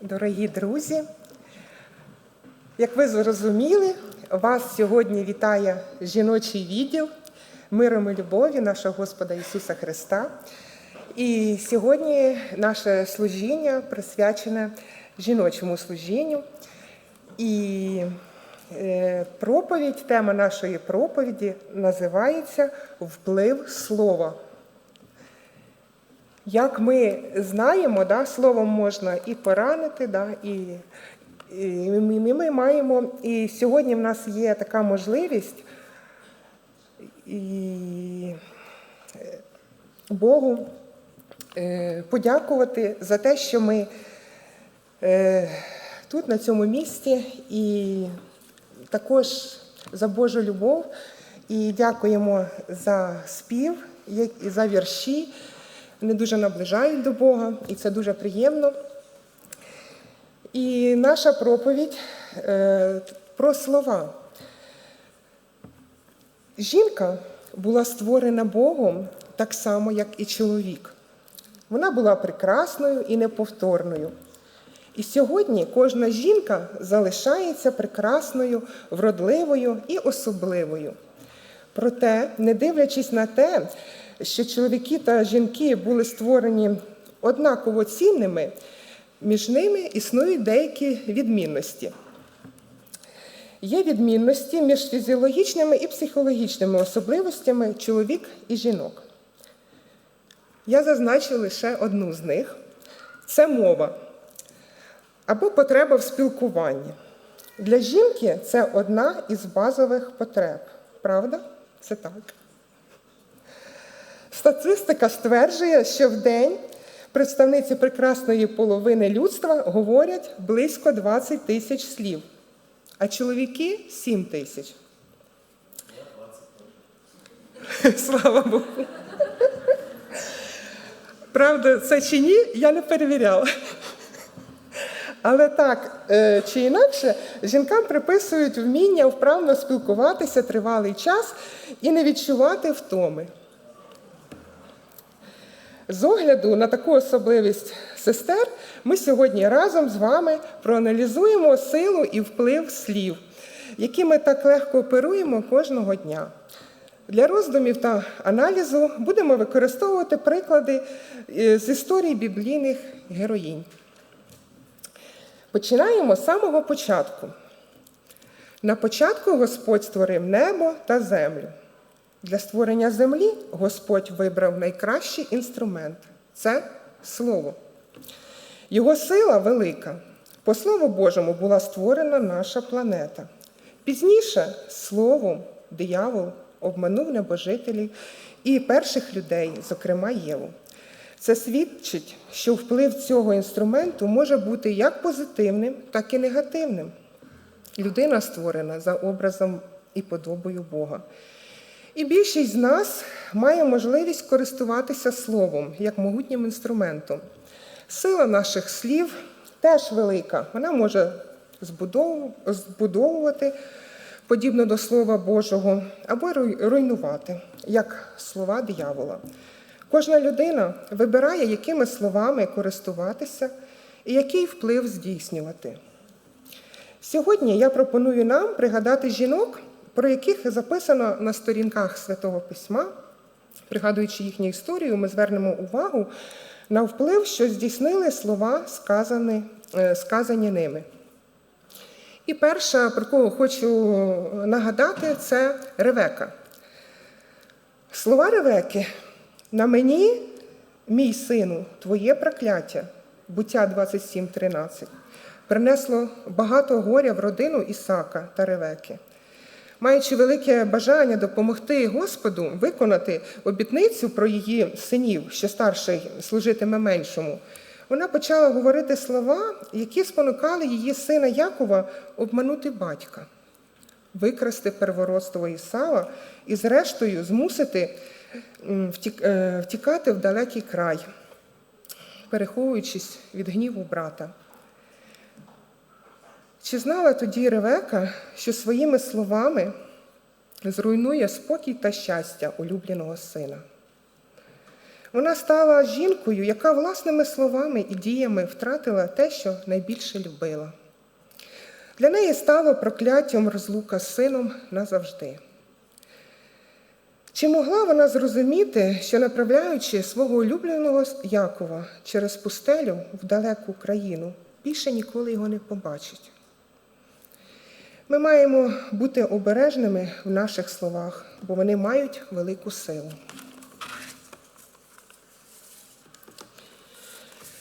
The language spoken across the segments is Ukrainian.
Дорогі друзі, як ви зрозуміли, вас сьогодні вітає жіночий відділ миром і любові нашого Господа Ісуса Христа. І сьогодні наше служіння присвячене жіночому служінню. І е, проповідь, тема нашої проповіді називається Вплив слова. Як ми знаємо, да, словом можна і поранити, да, і, і ми, маємо, і сьогодні в нас є така можливість і е, Богу е, подякувати за те, що ми е, тут, на цьому місці, і також за Божу любов, і дякуємо за спів, за вірші. Вони дуже наближають до Бога, і це дуже приємно. І наша проповідь е, про слова. Жінка була створена Богом так само, як і чоловік. Вона була прекрасною і неповторною. І сьогодні кожна жінка залишається прекрасною, вродливою і особливою. Проте, не дивлячись на те, що чоловіки та жінки були створені однаково цінними, між ними існують деякі відмінності. Є відмінності між фізіологічними і психологічними особливостями чоловік і жінок. Я зазначу лише одну з них це мова або потреба в спілкуванні. Для жінки це одна із базових потреб. Правда? Це так. Статистика стверджує, що в день представниці прекрасної половини людства говорять близько 20 тисяч слів, а чоловіки 7 тисяч. Слава Богу. Правда, це чи ні, я не перевіряла. Але так е, чи інакше, жінкам приписують вміння вправно спілкуватися тривалий час і не відчувати втоми. З огляду на таку особливість сестер, ми сьогодні разом з вами проаналізуємо силу і вплив слів, які ми так легко оперуємо кожного дня. Для роздумів та аналізу будемо використовувати приклади е, з історії біблійних героїнь. Починаємо з самого початку. На початку Господь створив небо та землю. Для створення землі Господь вибрав найкращий інструмент це слово. Його сила велика. По Слову Божому була створена наша планета. Пізніше словом диявол обманув небожителів і перших людей, зокрема Єву. Це свідчить, що вплив цього інструменту може бути як позитивним, так і негативним. Людина створена за образом і подобою Бога. І більшість з нас має можливість користуватися словом як могутнім інструментом. Сила наших слів теж велика. Вона може збудовувати, подібно до Слова Божого, або руйнувати, як слова диявола. Кожна людина вибирає, якими словами користуватися і який вплив здійснювати. Сьогодні я пропоную нам пригадати жінок, про яких записано на сторінках Святого Письма. Пригадуючи їхню історію, ми звернемо увагу на вплив, що здійснили слова, сказані, е, сказані ними. І перша, про кого хочу нагадати, це Ревека. Слова Ревеки на мені, мій сину, твоє прокляття, буття 27.13, принесло багато горя в родину Ісака та Ревеки. Маючи велике бажання допомогти Господу виконати обітницю про її синів, що старший служитиме меншому, вона почала говорити слова, які спонукали її сина Якова обманути батька, викрасти первородство Ісава і, зрештою, змусити е, втікати в далекий край, переховуючись від гніву брата. Чи знала тоді Ревека, що своїми словами зруйнує спокій та щастя улюбленого сина? Вона стала жінкою, яка власними словами і діями втратила те, що найбільше любила. Для неї стало прокляттям розлука з сином назавжди. Чи могла вона зрозуміти, що направляючи свого улюбленого Якова через пустелю в далеку країну, більше ніколи його не побачить? Ми маємо бути обережними в наших словах, бо вони мають велику силу.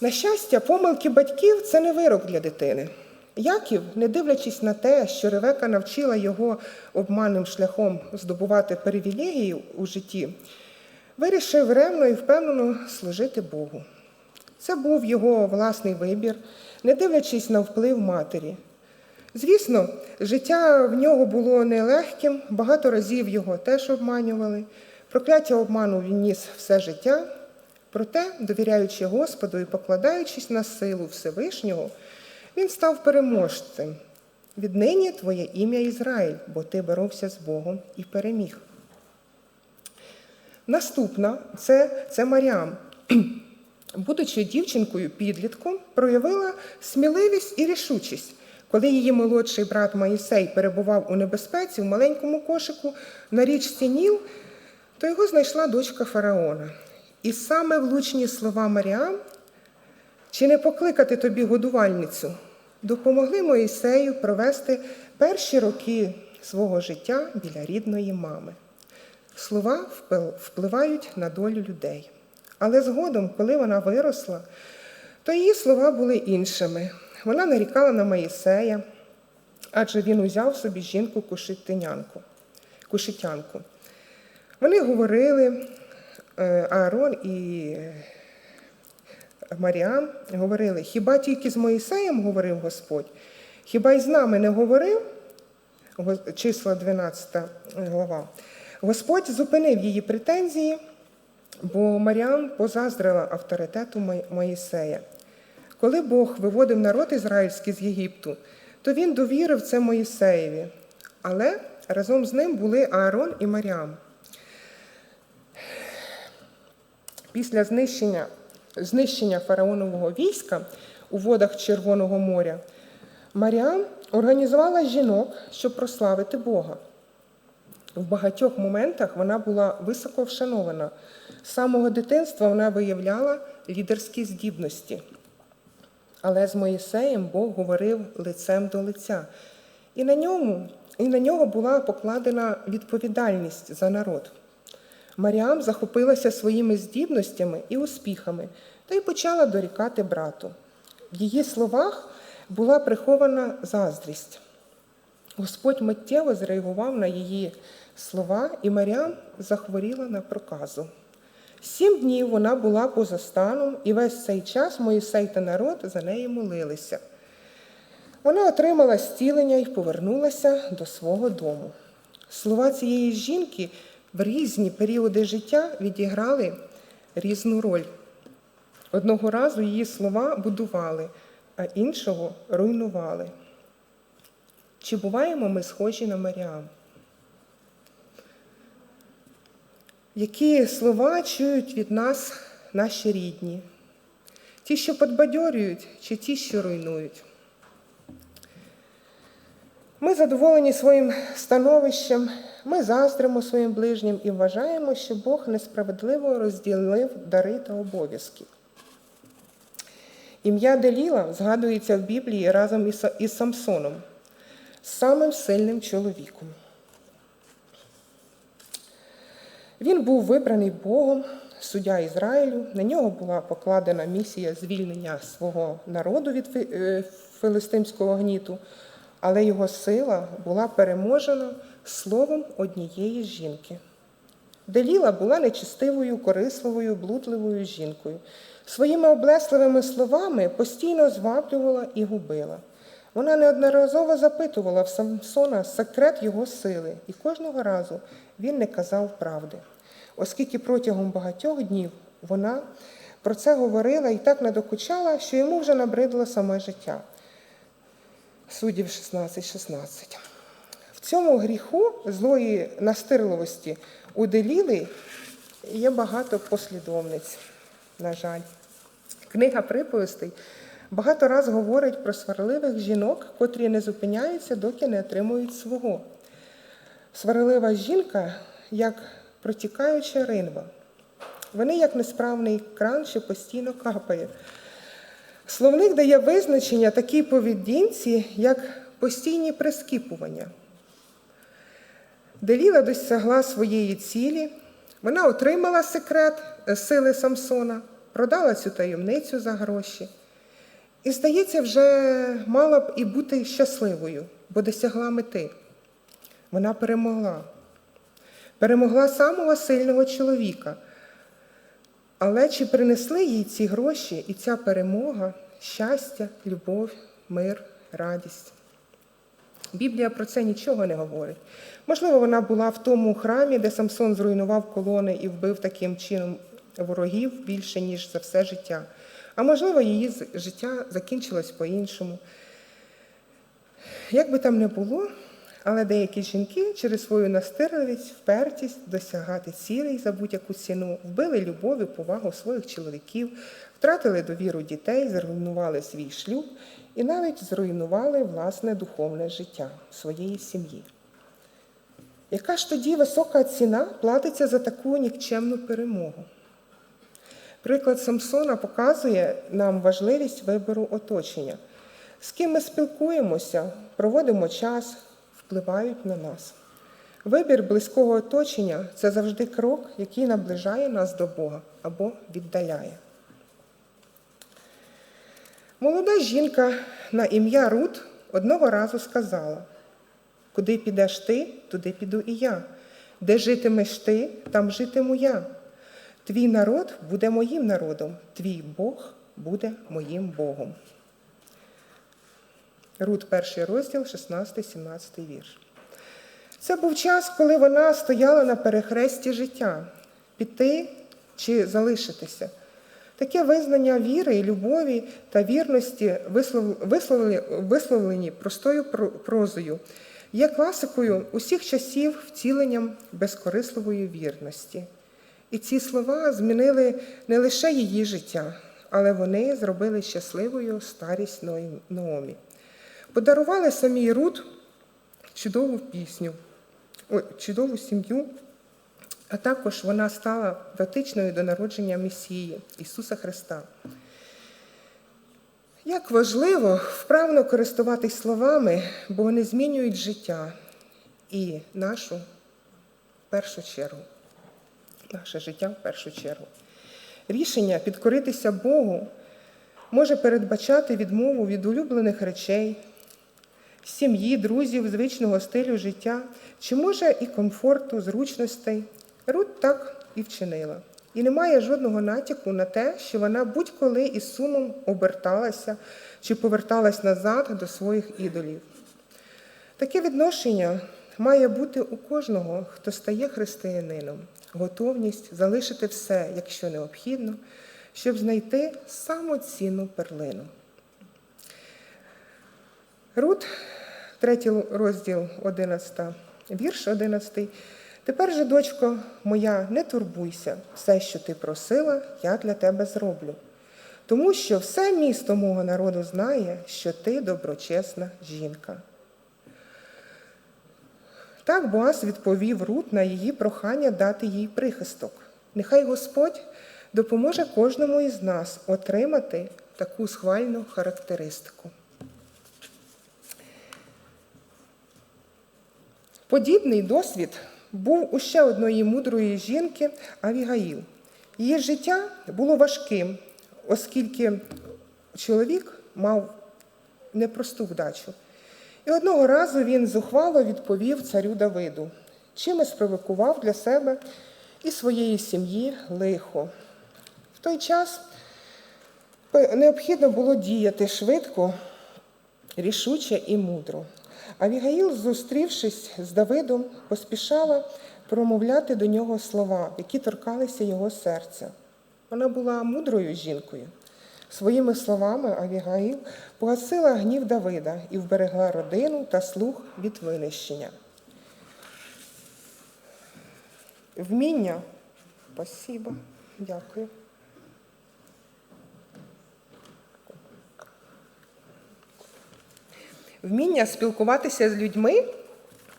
На щастя, помилки батьків це не вирок для дитини. Яків, не дивлячись на те, що Ревека навчила його обманним шляхом здобувати привілегії у житті, вирішив ревно і впевнено служити Богу. Це був його власний вибір, не дивлячись на вплив матері. Звісно, життя в нього було нелегким, багато разів його теж обманювали. Прокляття обману він ніс все життя. Проте, довіряючи Господу і покладаючись на силу Всевишнього, він став переможцем. Віднині твоє ім'я Ізраїль, бо ти боровся з Богом і переміг. Наступна це, це Маріам. Будучи дівчинкою підлітком, проявила сміливість і рішучість. Коли її молодший брат Моїсей перебував у небезпеці в маленькому кошику на річці Ніл, то його знайшла дочка фараона. І саме влучні слова Маріам, чи не покликати тобі годувальницю, допомогли Моїсею провести перші роки свого життя біля рідної мами. Слова впливають на долю людей. Але згодом, коли вона виросла, то її слова були іншими. Вона нарікала на Моїсея, адже він узяв собі жінку кушитянку. Вони говорили, е, Аарон і Маріам говорили, хіба тільки з Моїсеєм говорив Господь, хіба й з нами не говорив, числа 12 глава. Господь зупинив її претензії, бо Маріам позаздрила авторитету Моїсея. Коли Бог виводив народ ізраїльський з Єгипту, то він довірив це Моїсеєві, але разом з ним були Аарон і Маріам. Після знищення, знищення фараонового війська у водах Червоного моря Маріам організувала жінок, щоб прославити Бога. В багатьох моментах вона була високо вшанована. З самого дитинства вона виявляла лідерські здібності. Але з Моїсеєм Бог говорив лицем до лиця, і на ньому, і на нього була покладена відповідальність за народ. Маріам захопилася своїми здібностями і успіхами та й почала дорікати брату. В її словах була прихована заздрість. Господь миттєво зреагував на її слова, і Маріам захворіла на проказу. Сім днів вона була поза станом, і весь цей час Моїсей та народ за неї молилися. Вона отримала зцілення і повернулася до свого дому. Слова цієї жінки в різні періоди життя відіграли різну роль. Одного разу її слова будували, а іншого руйнували. Чи буваємо ми схожі на Маріам? Які слова чують від нас наші рідні? Ті, що подбадьорюють, чи ті, що руйнують? Ми задоволені своїм становищем, ми заздримо своїм ближнім і вважаємо, що Бог несправедливо розділив дари та обов'язки. Ім'я Деліла згадується в Біблії разом із Самсоном, самим сильним чоловіком. Він був вибраний Богом, суддя Ізраїлю. На нього була покладена місія звільнення свого народу від е, филистимського гніту, але його сила була переможена словом однієї жінки. Деліла була нечистивою, корисливою, блудливою жінкою. Своїми облесливими словами постійно зваблювала і губила. Вона неодноразово запитувала в Самсона секрет його сили, і кожного разу він не казав правди, оскільки протягом багатьох днів вона про це говорила і так надокучала, що йому вже набридло саме життя. Суддів 16-16. В цьому гріху злої настирливості у Деліли є багато послідовниць, на жаль. Книга приповістей багато раз говорить про сварливих жінок, котрі не зупиняються, доки не отримують свого. Сварлива жінка, як протікаюча ринва. Вони як несправний кран, що постійно капає. Словник дає визначення такій поведінці, як постійні прискіпування. Деліла досягла своєї цілі, вона отримала секрет е, сили Самсона, продала цю таємницю за гроші. І, здається, вже мала б і бути щасливою, бо досягла мети. Вона перемогла. Перемогла самого сильного чоловіка. Але чи принесли їй ці гроші і ця перемога щастя, любов, мир, радість? Біблія про це нічого не говорить. Можливо, вона була в тому храмі, де Самсон зруйнував колони і вбив таким чином ворогів більше, ніж за все життя. А можливо, її життя закінчилось по-іншому. Як би там не було, але деякі жінки через свою настирливість, впертість досягати цілей за будь-яку ціну, вбили любов і повагу своїх чоловіків, втратили довіру дітей, зруйнували свій шлюб і навіть зруйнували власне духовне життя своєї сім'ї. Яка ж тоді висока ціна платиться за таку нікчемну перемогу? Приклад Самсона показує нам важливість вибору оточення. З ким ми спілкуємося, проводимо час, впливають на нас. Вибір близького оточення це завжди крок, який наближає нас до Бога або віддаляє. Молода жінка на ім'я Рут одного разу сказала: Куди підеш ти, туди піду і я. Де житимеш ти, там житиму я. Твій народ буде моїм народом, твій Бог буде моїм Богом. Рут, перший розділ, 16-17 вірш. Це був час, коли вона стояла на перехресті життя піти чи залишитися. Таке визнання віри і любові та вірності, висловлені- простою прозою, є класикою усіх часів втіленням безкорисливої вірності. І ці слова змінили не лише її життя, але вони зробили щасливою старість Наомі. Подарували самій Рут чудову пісню, чудову сім'ю, а також вона стала дотичною до народження Месії Ісуса Христа. Як важливо вправно користуватись словами, бо вони змінюють життя і нашу в першу чергу. Наше життя в першу чергу. Рішення підкоритися Богу може передбачати відмову від улюблених речей, сім'ї, друзів, звичного стилю життя, чи може і комфорту, зручностей. Рут так і вчинила. І немає жодного натяку на те, що вона будь-коли із сумом оберталася чи поверталась назад до своїх ідолів. Таке відношення має бути у кожного, хто стає християнином, готовність залишити все, якщо необхідно, щоб знайти саму цінну перлину. Рут, третій розділ 11, вірш 11. Тепер же, дочко моя, не турбуйся, все, що ти просила, я для тебе зроблю. Тому що все місто мого народу знає, що ти доброчесна жінка. Так Боас відповів Рут на її прохання дати їй прихисток. Нехай Господь допоможе кожному із нас отримати таку схвальну характеристику. Подібний досвід був у ще одної мудрої жінки Авігаїл. Її життя було важким, оскільки чоловік мав непросту вдачу. І одного разу він зухвало відповів царю Давиду, чим і спровокував для себе і своєї сім'ї лихо. В той час необхідно було діяти швидко, рішуче і мудро. Авігаїл, зустрівшись з Давидом, поспішала промовляти до нього слова, які торкалися його серця. Вона була мудрою жінкою. Своїми словами Авігаїл погасила гнів Давида і вберегла родину та слух від винищення. Вміння Спасибо. Дякую. Вміння спілкуватися з людьми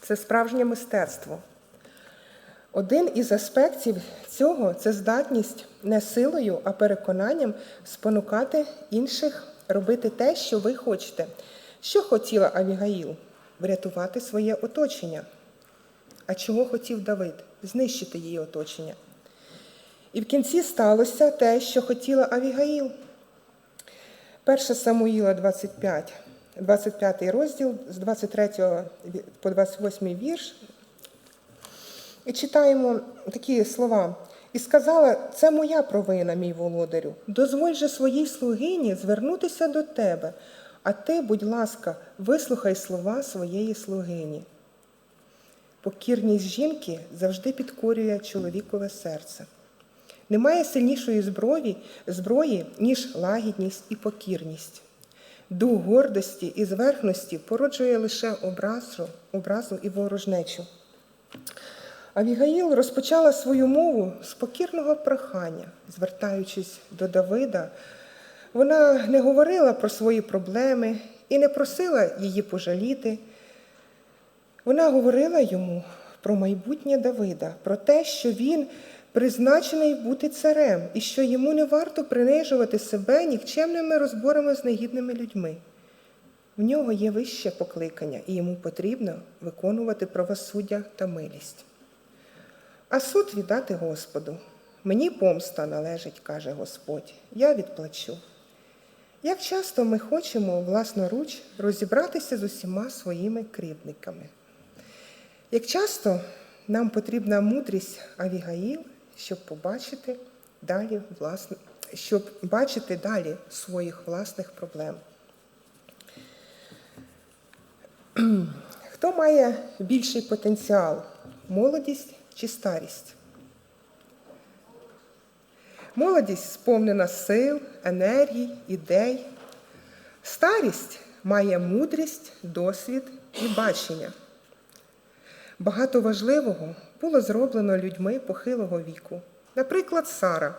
це справжнє мистецтво. Один із аспектів цього це здатність не силою, а переконанням спонукати інших робити те, що ви хочете. Що хотіла Авігаїл? Врятувати своє оточення. А чого хотів Давид? Знищити її оточення. І в кінці сталося те, що хотіла Авігаїл. 1 Самуїла 25, 25 розділ з 23 по 28 вірш. І читаємо такі слова. І сказала, це моя провина, мій володарю. Дозволь же своїй слугині звернутися до тебе, а ти, будь ласка, вислухай слова своєї слугині. Покірність жінки завжди підкорює чоловікове серце. Немає сильнішої зброї, зброї, ніж лагідність і покірність. Дух гордості і зверхності породжує лише образу, образу і ворожнечу. Авігаїл розпочала свою мову з покірного прохання, звертаючись до Давида. Вона не говорила про свої проблеми і не просила її пожаліти. Вона говорила йому про майбутнє Давида, про те, що він призначений бути царем і що йому не варто принижувати себе нікчемними розборами з негідними людьми. В нього є вище покликання, і йому потрібно виконувати правосуддя та милість. А суд віддати Господу. Мені помста належить, каже Господь, я відплачу. Як часто ми хочемо власноруч розібратися з усіма своїми кривдниками? Як часто нам потрібна мудрість Авігаїл, щоб побачити далі власне, щоб бачити далі своїх власних проблем? Хто має більший потенціал молодість чи старість? Молодість сповнена сил, енергій, ідей. Старість має мудрість, досвід і бачення. Багато важливого було зроблено людьми похилого віку. Наприклад, Сара.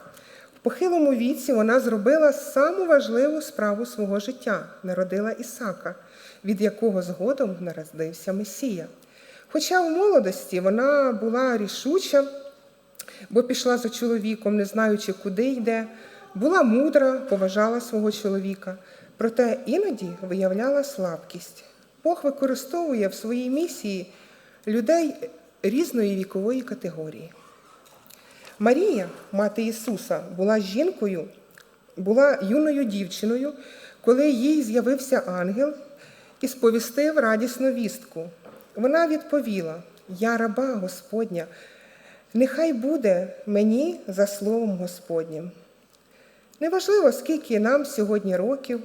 В похилому віці вона зробила саму важливу справу свого життя народила Ісака, від якого згодом народився Месія. Хоча в молодості вона була рішуча, бо пішла за чоловіком, не знаючи, куди йде, була мудра, поважала свого чоловіка, проте іноді виявляла слабкість. Бог використовує в своїй місії людей різної вікової категорії. Марія, мати Ісуса, була жінкою, була юною дівчиною, коли їй з'явився ангел і сповістив радісну вістку. Вона відповіла: Я раба Господня, нехай буде мені за словом Господнім. Неважливо, скільки нам сьогодні років,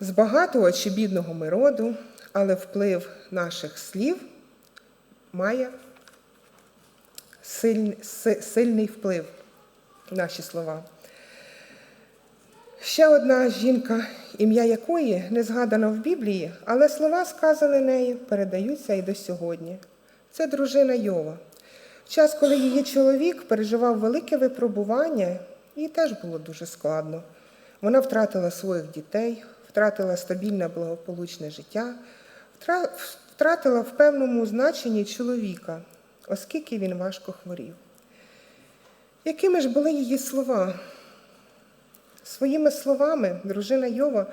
з багатого чи бідного ми роду, але вплив наших слів має сильний, вплив наші слова. Ще одна жінка, ім'я якої не згадано в Біблії, але слова, сказані нею, передаються і до сьогодні. Це дружина Йова. В час, коли її чоловік переживав велике випробування, їй теж було дуже складно. Вона втратила своїх дітей, втратила стабільне благополучне життя, втратила в певному значенні чоловіка, оскільки він важко хворів. Якими ж були її слова? Своїми словами дружина Йова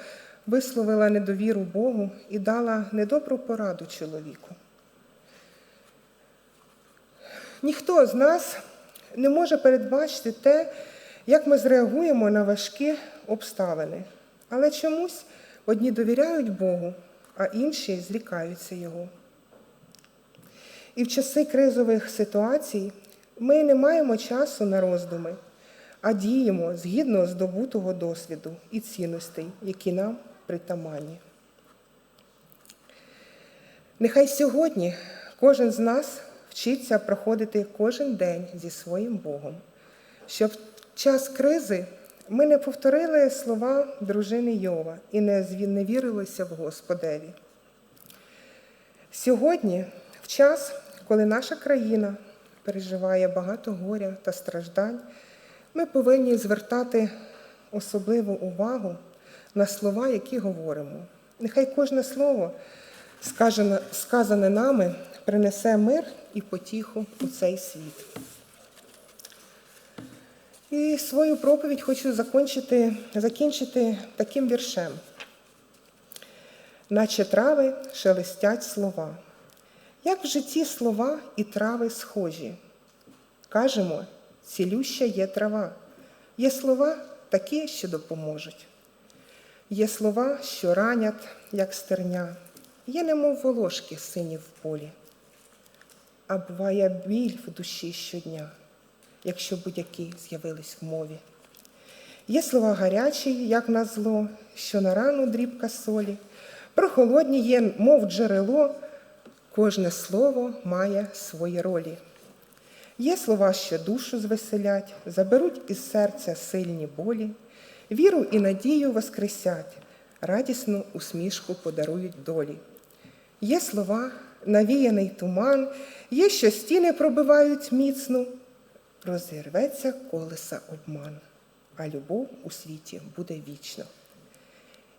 висловила недовіру Богу і дала недобру пораду чоловіку. Ніхто з нас не може передбачити те, як ми зреагуємо на важкі обставини. Але чомусь одні довіряють Богу, а інші зрікаються Його. І в часи кризових ситуацій ми не маємо часу на роздуми, а діємо згідно здобутого досвіду і цінностей, які нам притаманні. Нехай сьогодні кожен з нас вчиться проходити кожен день зі своїм Богом, щоб в час кризи ми не повторили слова дружини Йова і не вірилися в Господеві. Сьогодні, в час, коли наша країна переживає багато горя та страждань, ми повинні звертати особливу увагу на слова, які говоримо. Нехай кожне слово, сказане, сказане нами, принесе мир і потіху у цей світ. І свою проповідь хочу закінчити, закінчити таким віршем. Наче трави шелестять слова. Як в житті слова і трави схожі. Кажемо, цілюща є трава. Є слова такі, що допоможуть. Є слова, що ранять, як стерня, є немов волошки сині в полі. А буває біль в душі щодня, якщо будь-які з'явились в мові. Є слова гарячі, як на зло, що на рану дрібка солі, прохолодні є, мов джерело, кожне слово має свої ролі. Є слова, що душу звеселять, заберуть із серця сильні болі, віру і надію воскресять, радісну усмішку подарують долі. Є слова, навіяний туман, є, що стіни пробивають міцно, розірветься колеса обман, а любов у світі буде вічно.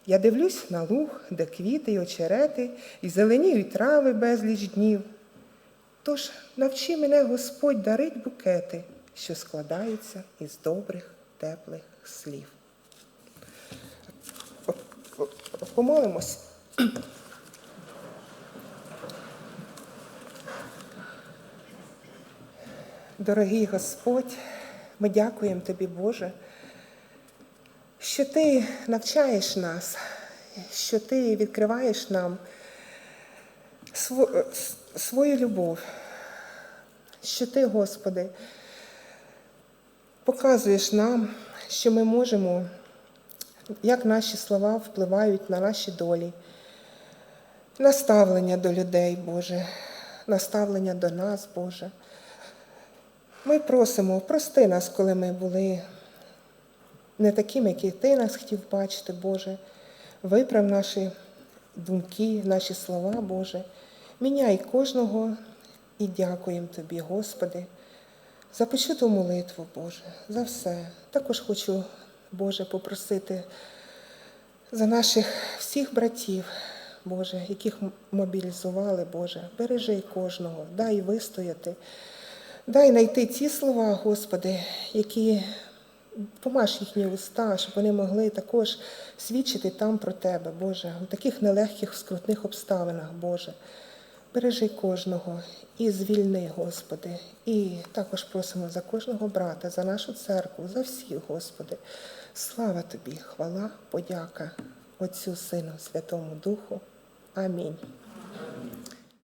Я дивлюсь на луг, де квіти й очерети, і зеленіють трави безліч днів. Тож навчи мене Господь дарить букети, що складаються із добрих, теплих слів. Помолимось. Дорогий Господь, ми дякуємо Тобі, Боже, що Ти навчаєш нас, що Ти відкриваєш нам сво- с- свою любов, що Ти, Господи, показуєш нам, що ми можемо, як наші слова впливають на наші долі, наставлення до людей, Боже, наставлення до нас, Боже. Ми просимо, прости нас, коли ми були не такими, які Ти нас хотів бачити, Боже. Виправ наші думки, наші слова, Боже. Міняй кожного і дякуємо Тобі, Господи, за почуту молитву, Боже, за все. Також хочу, Боже, попросити за наших всіх братів, Боже, яких мобілізували, Боже. Бережи кожного, дай вистояти. Дай знайти ті слова, Господи, які помаш їхні уста, щоб вони могли також свідчити там про Тебе, Боже, у таких нелегких, скрутних обставинах, Боже. Бережи кожного і звільни, Господи. І також просимо за кожного брата, за нашу церкву, за всіх, Господи. Слава Тобі, хвала, подяка Отцю, Сину, Святому Духу. Амінь.